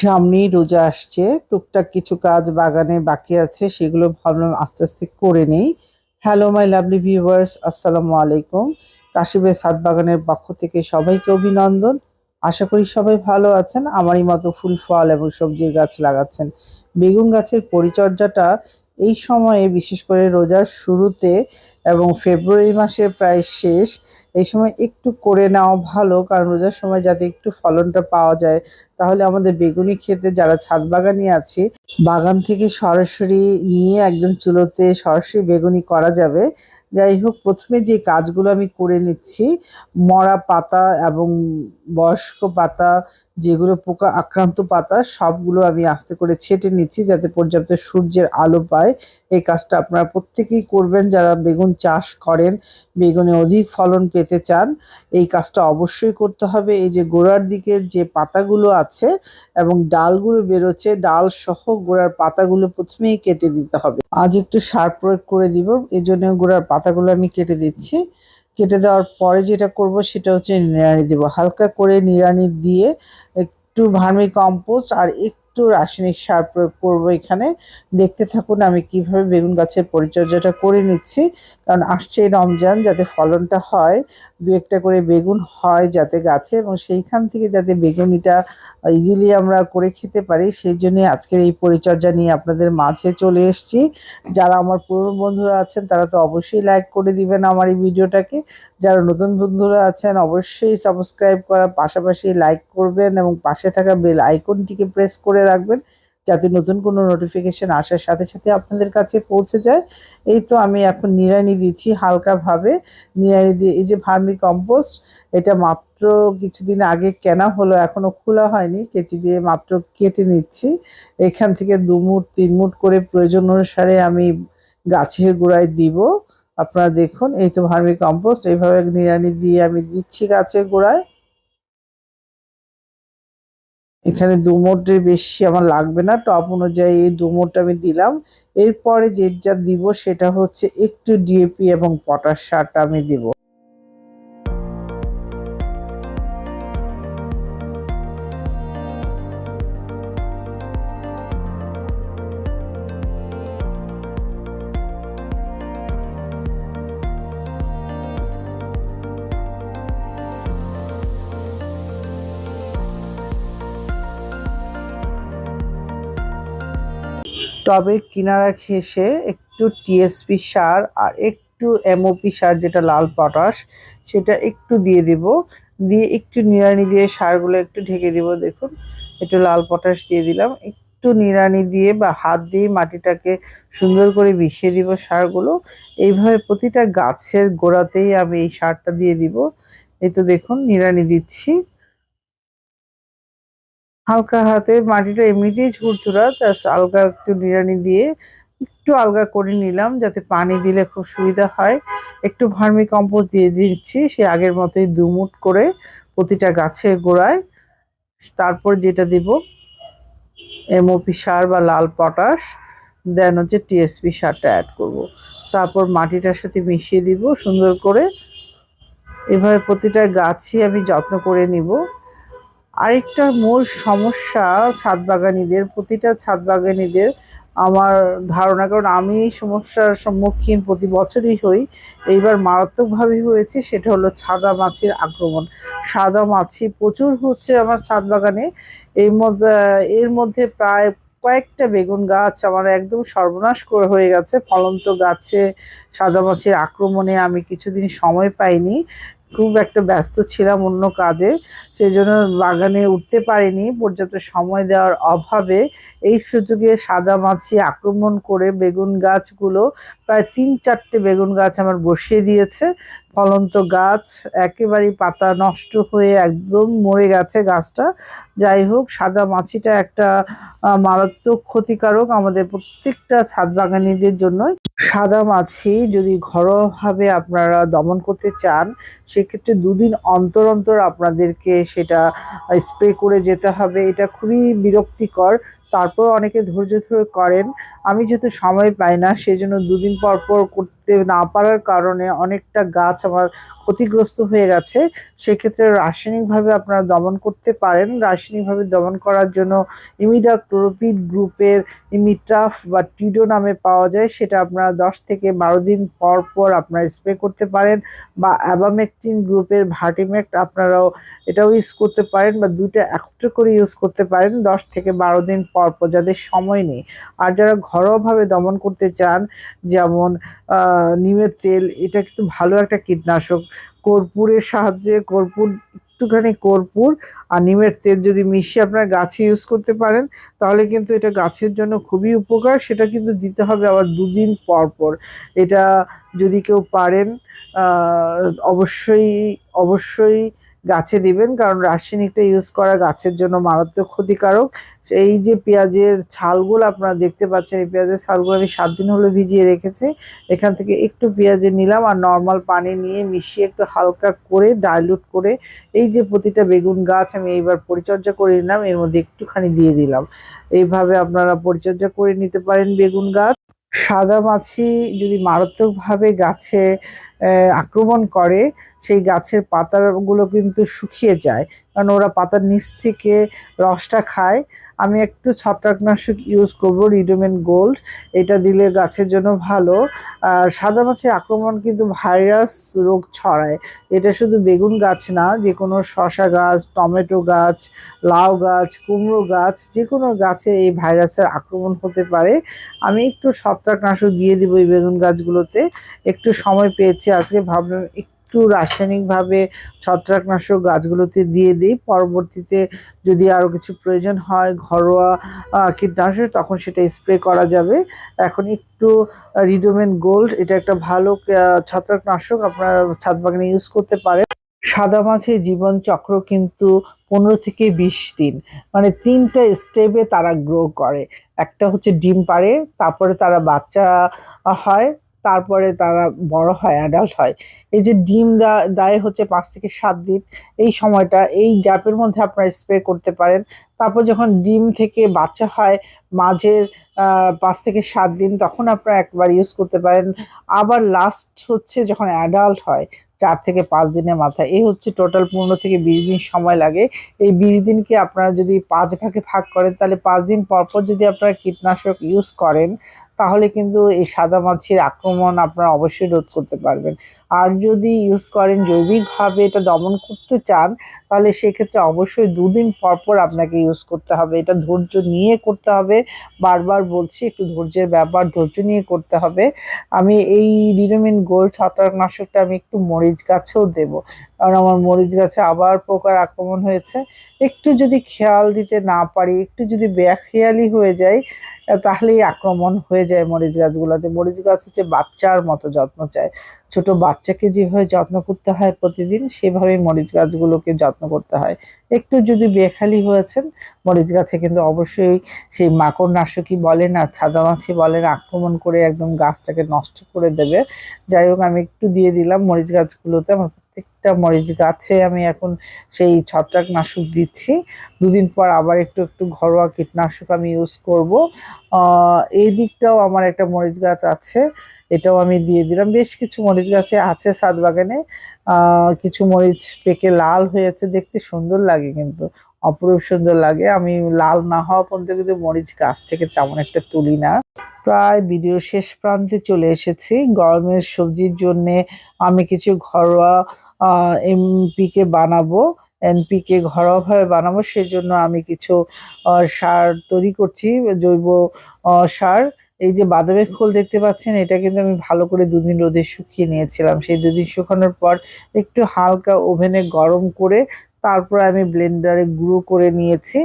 সামনেই রোজা আসছে। টুকটাক কিছু কাজ বাগানে বাকি আছে, সেগুলো ভাবলাম আস্তে আস্তে করে নেই। হ্যালো মাই লাভলি ভিউয়ার্স আসসালামু আলাইকুম। কাশিবের সাত বাগানের পক্ষ থেকে সবাইকে অভিনন্দন। আশা করি সবাই ভালো আছেন। আমারই মতো ফুল, ফল এবং সবজির গাছ লাগাচ্ছেন। বেগুন গাছের পরিচর্যাটা এই সময়ে, বিশেষ করে রোজার শুরুতে এবং ফেব্রুয়ারি মাসের প্রায় শেষ, এই সময় একটু করে নেওয়া ভালো, কারণ রোজার সময় যাতে একটু ফলনটা পাওয়া যায়, তাহলে আমাদের বেগুনি খেতে যারা ছাদ বাগানই আছে, বাগান থেকে সরাসরি নিয়ে একদম চুলোতে সরাসরি বেগুনি করা যাবে। যাই হোক প্রথমে যে কাজগুলো আমি করে নিচ্ছি, মরা পাতা এবং বয়স্ক পাতা, যেগুলো পোকা আক্রান্ত পাতা, সবগুলো আমি আস্তে করে ছেটে নিচ্ছি যাতে পর্যাপ্ত সূর্যের আলো পায়। এই কাজটা আপনারা প্রত্যেকেই করবেন, যারা বেগুন চাষ করেন, বেগুনে অধিক ফলন পেতে চান, এই কাজটা অবশ্যই করতে হবে। এই যে গোড়ার দিকের যে পাতাগুলো আছে এবং ডালগুলো বেরোচ্ছে ডাল সহ গোড়ার পাতাগুলো প্রথমেই কেটে দিতে হবে। আজ একটু সার প্রয়োগ করে দিব এই জন্য গোড়ার পাতাগুলো আমি কেটে দিচ্ছি। কেটে দেওয়ার পরে যেটা করব সেটা হচ্ছে নিড়ানি দেব। হালকা করে নিড়ানি দিয়ে একটু ভার্মি কম্পোস্ট আর একটু রাসায়নিক সার প্রয়োগ করব এখানে। দেখতে থাকুন আমি কীভাবে বেগুন গাছের পরিচর্যাটা করে নিচ্ছি। কারণ আসছে রমজান, যাতে ফলনটা হয়, দু একটা করে বেগুন হয় যাতে গাছে এবং সেইখান থেকে যাতে বেগুনিটা ইজিলি আমরা করে খেতে পারি, সেই জন্য আজকের এই পরিচর্যা নিয়ে আপনাদের মাঝে চলে এসেছি। যারা আমার পুরনো বন্ধুরা আছেন, তারা তো অবশ্যই লাইক করে দিবেন আমার এই ভিডিওটাকে। যারা নতুন বন্ধুরা আছেন, অবশ্যই সাবস্ক্রাইব করার পাশাপাশি লাইক করবেন এবং পাশে থাকা বেল আইকনটিকে প্রেস করে রাখবেন যাতে নতুন কোনো নোটিফিকেশন আসার সাথে সাথে আপনাদের কাছে পৌঁছে যায়। এই তো আমি এখন নিড়ানি দিচ্ছি হালকাভাবে। নিড়ানি দিয়ে এই যে ভার্মি কম্পোস্ট এটা মাত্র কিছুদিন আগে কেনা হলো, এখনও খোলা হয়নি। কেচি দিয়ে মাত্র কেটে নিচ্ছি। এখান থেকে দু মুট, তিন মুট করে প্রয়োজন অনুসারে আমি গাছের গোড়ায় দিব। আপনারা দেখুন, এই তো ভার্মি কম্পোস্ট এইভাবে নিড়ানি দিয়ে আমি দিচ্ছি গাছের গোড়ায়। এখানে দু মোটের বেশি আমার লাগবে না। টপ অনুযায়ী এই দু মোট আমি দিলাম। এরপরে যে যা দিব সেটা হচ্ছে একটু ডিএপি এবং পটাশ সারটা আমি দিব। টবে কিনারা ঘেসে একটু টিএসপি সার আর একটু এমওপি সার যেটা লাল পটাশ, সেটা একটু দিয়ে দিব। দিয়ে একটু নিড়ানি দিয়ে সারগুলো একটু ঢেকে দিব, দেখুন। একটু লাল পটাশ দিয়ে দিলাম। একটু নিড়ানি দিয়ে বা হাত দিয়ে মাটিটাকে সুন্দর করে মিশিয়ে দিব সারগুলো। এইভাবে প্রতিটা গাছের গোড়াতেই আমি এই সারটা দিয়ে দিব। এই তো দেখুন, নিড়ানি দিচ্ছি। হালকা হাতে মাটিটা এমনিতেই ঝুরঝুরা তার আলগা একটু নিড়ানি দিয়ে একটু আলগা করে নিলাম যাতে পানি দিলে খুব সুবিধা হয়। একটু ভার্মি কম্পোস্ট দিয়ে দিচ্ছি, সে আগের মতোই দুমুট করে প্রতিটা গাছের গোড়ায়। তারপর যেটা দিব এমওপি সার বা লাল পটাশ দেন হচ্ছে টিএসপি সারটা অ্যাড করব। তারপর মাটিটার সাথে মিশিয়ে দিব সুন্দর করে। এভাবে প্রতিটা গাছই আমি যত্ন করে নিব। আরেকটা মূল সমস্যা ছাদ বাগানিদের প্রতিটা ছাদ বাগানিদের আমার ধারণা, কারণ আমি এই সমস্যার সম্মুখীন প্রতি বছরই হই, এইবার মারাত্মকভাবে হয়েছে, সেটা হলো সাদা মাছির আক্রমণ। সাদা মাছি প্রচুর হচ্ছে আমার ছাদ বাগানে এর মধ্যে এর মধ্যে প্রায় কয়েকটা বেগুন গাছ আমার একদম সর্বনাশ করে, হয়ে গেছে, ফলন্ত গাছে সাদা মাছির আক্রমণে আমি কিছুদিন সময় পাইনি। খুব একটা ব্যস্ত ছিলাম অন্য কাজে সেই জন্য বাগানে উঠতে পারিনি। পর্যাপ্ত সময় দেওয়ার অভাবে এই সুযোগে সাদা মাছি আক্রমণ করে বেগুন গাছগুলো, প্রায় তিন চারটে বেগুন গাছ আমার বসিয়ে দিয়েছে। ফলন্ত গাছ একেবারেই পাতা নষ্ট হয়ে একদম মরে গেছে গাছটা। যাই হোক, সাদা মাছিটা একটা মারাত্মক ক্ষতিকারক আমাদের প্রত্যেকটা ছাদ বাগানিদের জন্যই। সাদা মাছি যদি ঘরোয়াভাবে আপনারা দমন করতে চান, সেক্ষেত্রে দুদিন অন্তর অন্তর আপনাদেরকে সেটা স্প্রে করে যেতে হবে। এটা খুবই বিরক্তিকর। তারপর অনেকে ধৈর্য ধরে করেন। আমি যেহেতু সময় পাই না, সেজন্য দুদিন পর পর করতে না পারার কারণে অনেকটা গাছ আমার ক্ষতিগ্রস্ত হয়ে গেছে। সেক্ষেত্রে রাসায়নিকভাবে আপনারা দমন করতে পারেন। রাসায়নিকভাবে দমন করার জন্য ইমিডাক্লোরোপিড গ্রুপের ইমিটাফ বা টিডো নামে পাওয়া যায়। সেটা আপনারা দশ থেকে বারো দিন পর পর আপনারা স্প্রে করতে পারেন বা অ্যাবামেকটিন গ্রুপের ভার্টিমেক্ট আপনারাও এটাও ইউজ করতে পারেন বা দুইটা একত্র করে ইউজ করতে পারেন। দশ থেকে বারো দিন পর পর যাদের সময় নেই। আর যারা ঘরোয়াভাবে দমন করতে চান, যেমন নিমের তেল, এটা কিন্তু ভালো একটা কীটনাশক। কর্পূরের সাহায্যে কর্পূর, একটুখানি কর্পূর আর নিমের তেল যদি মিশিয়ে আপনার গাছে ইউজ করতে পারেন, তাহলে কিন্তু এটা গাছের জন্য খুবই উপকার। সেটা কিন্তু দিতে হবে আবার দুদিন পর পর। এটা যদি কেউ পারেন অবশ্যই অবশ্যই গাছে দিবেন, কারণ রাসায়নিকটা ইউজ করা গাছের জন্য মারাত্মক ক্ষতিকারক। এই যে পেঁয়াজের ছালগুলো আপনারা দেখতে পাচ্ছেন, এই পেঁয়াজের ছালগুলো আমি সাত দিন হলো ভিজিয়ে রেখেছি। এখান থেকে একটু পেঁয়াজের নিলাম আর নর্মাল পানি নিয়ে মিশিয়ে একটু হালকা করে ডাইলুট করে এই যে প্রতিটা বেগুন গাছ আমি এইবার পরিচর্যা করে নিলাম, এর মধ্যে একটুখানি দিয়ে দিলাম। এইভাবে আপনারা পরিচর্যা করে নিতে পারেন বেগুন গাছ। সাদা মাছি যদি মারাত্মকভাবে গাছে আক্রমণ করে সেই গাছের পাতাগুলো কিন্তু শুকিয়ে যায়। কারণ ওরা পাতার নিচ থেকে রসটা খায়। আমি একটু ছত্রাকনাশক ইউজ করব রিডোমেন গোল্ড এটা দিলে গাছের জন্য ভালো। আর সাদা মাছের আক্রমণ কিন্তু ভাইরাস রোগ ছড়ায়। এটা শুধু বেগুন গাছ না যে কোনো শশা গাছ, টমেটো গাছ, লাউ গাছ, কুমড়ো গাছ যে কোনো গাছে এই ভাইরাসের আক্রমণ হতে পারে। আমি একটু ছত্রাকনাশক দিয়ে দিব এই বেগুন গাছগুলোতে। একটু সময় পেয়েছি, আজকে ভাবলাম একটু রাসায়নিকভাবে ছত্রাকনাশক গাছগুলোতে দিয়ে দিই। পরবর্তীতে যদি আরও কিছু প্রয়োজন হয়, ঘরোয়া কীটনাশক, তখন সেটা স্প্রে করা যাবে। এখন একটু রিডোমেন গোল্ড, এটা একটা ভালো ছত্রাকনাশক, আপনারা ছাদ বাগানে ইউজ করতে পারেন। সাদা মাছের জীবন চক্র কিন্তু পনেরো থেকে বিশ দিন মানে তিনটা স্টেপে তারা গ্রো করে। একটা হচ্ছে ডিম পাড়ে, তারপরে তারা বাচ্চা হয়। তারপরে তারা বড় হয় অ্যাডাল্ট হয়। এই যে ডিম দেয় হচ্ছে পাঁচ থেকে সাত দিন, এই সময়টা, এই গ্যাপের মধ্যে আপনারা স্প্রে করতে পারেন। তারপর যখন ডিম থেকে বাচ্চা হয়, মাঝের পাঁচ থেকে সাত দিন, তখন আপনারা একবার ইউজ করতে পারেন। আবার লাস্ট হচ্ছে যখন অ্যাডাল্ট হয় চার থেকে পাঁচ দিনের মাথায়। এই হচ্ছে টোটাল পনেরো থেকে বিশ দিন সময় লাগে। এই বিশ দিনকে আপনারা যদি পাঁচ ভাগে ভাগ করেন, তাহলে পাঁচ দিন পর পর যদি আপনারা কীটনাশক ইউজ করেন, তাহলে কিন্তু এই সাদা মাছির আক্রমণ আপনারা অবশ্যই রোধ করতে পারবেন। আর যদি ইউজ করেন জৈবিকভাবে এটা দমন করতে চান, তাহলে সেক্ষেত্রে অবশ্যই দুদিন পর পর আপনাকে ইউজ করতে হবে। এটা ধৈর্য নিয়ে করতে হবে। বারবার বলছি, একটু ধৈর্যের ব্যাপার ধৈর্য নিয়ে করতে হবে। আমি এই রিডোমিন গোল্ড ছত্রাকনাশকটা আমি একটু মরিচ গাছেও দেব। কারণ আমার মরিচ গাছে আবার পোকার আক্রমণ হয়েছে। একটু যদি খেয়াল দিতে না পারি, একটু যদি ব্যাখেয়ালি হয়ে যায় তাহলেই আক্রমণ হয়ে যায় মরিচ গাছগুলোতে। মরিচ গাছ হচ্ছে বাচ্চার মতো যত্ন চায়। ছোট বাচ্চাকে যেভাবে যত্ন করতে হয় প্রতিদিন সেভাবে মরিচ গাছগুলোকে যত্ন করতে হয়। একটু যদি বেখালি হয়েছেন, মরিচ গাছে কিন্তু অবশ্যই সেই মাকড় নাশকই বলেন আর ছাদামাছি বলেন, আক্রমণ করে একদম গাছটাকে নষ্ট করে দেবে। যাই হোক, আমি একটু দিয়ে দিলাম মরিচ গাছগুলোতে। আমার প্রত্যেকটা মরিচ গাছে আমি এখন সেই ছত্রাকনাশক দিচ্ছি। দুদিন পর আবার একটু একটু ঘরোয়া কীটনাশক আমি ইউজ করব। এই দিকটাও আমার একটা মরিচ গাছ আছে, এটাও আমি দিয়ে দিলাম। বেশ কিছু মরিচ গাছে আছে ছাদ বাগানে কিছু মরিচ পেকে লাল হয়েছে, দেখতে সুন্দর লাগে কিন্তু, অপরূপ সুন্দর লাগে। আমি লাল না হওয়া পর্যন্ত কিন্তু মরিচ গাছ থেকে তেমন একটা তুলি না। প্রায় ভিডিও শেষ প্রান্তে চলে এসেছি। গরমের সবজির জন্যে আমি কিছু ঘরোয়া এমপিকে বানাবো এনপিকে ঘরোয়াভাবে বানাবো, সেজন্য আমি কিছু সার তৈরি করছি, জৈব সার। এই যে বাদামের খোল দেখতে পাচ্ছেন, এটা কিন্তু আমি ভালো করে দুদিন রোদে শুকিয়ে নিয়েছিলাম। সেই দুদিন শুকানোর পর একটু হালকা ওভেনে গরম করে তারপর আমি ব্লেন্ডারে গুঁড়ো করে নিয়েছি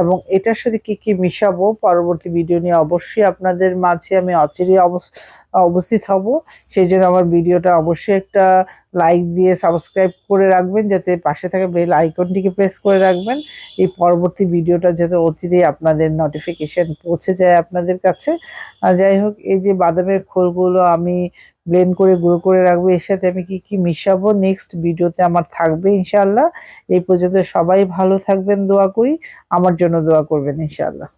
এবং এটার সাথে কি কি মিশাবো পরবর্তী ভিডিও নিয়ে অবশ্যই আপনাদের মাঝে আমি অচিরে অবস- উপস্থিত হব। সেই জন্য আমার ভিডিওটা অবশ্যই একটা লাইক দিয়ে সাবস্ক্রাইব করে রাখবেন, যাতে পাশে থাকা বেল আইকনটিকে প্রেস করে রাখবেন। এই পরবর্তী ভিডিওটা যাতে অচিরেই আপনাদের নোটিফিকেশন পৌঁছে যায় আপনাদের কাছে। যাই হোক, এই যে বাদামের খোলগুলো আমি ব্লেন্ড করে গুঁড়ো করে রাখব, এর সাথে আমি কি কি মিশাবো নেক্সট ভিডিওতে আমার থাকবে ইনশাল্লাহ এই পর্যন্ত সবাই ভালো থাকবেন, দোয়া করি। আমার জন্য দোয়া করবেন ইনশাল্লাহ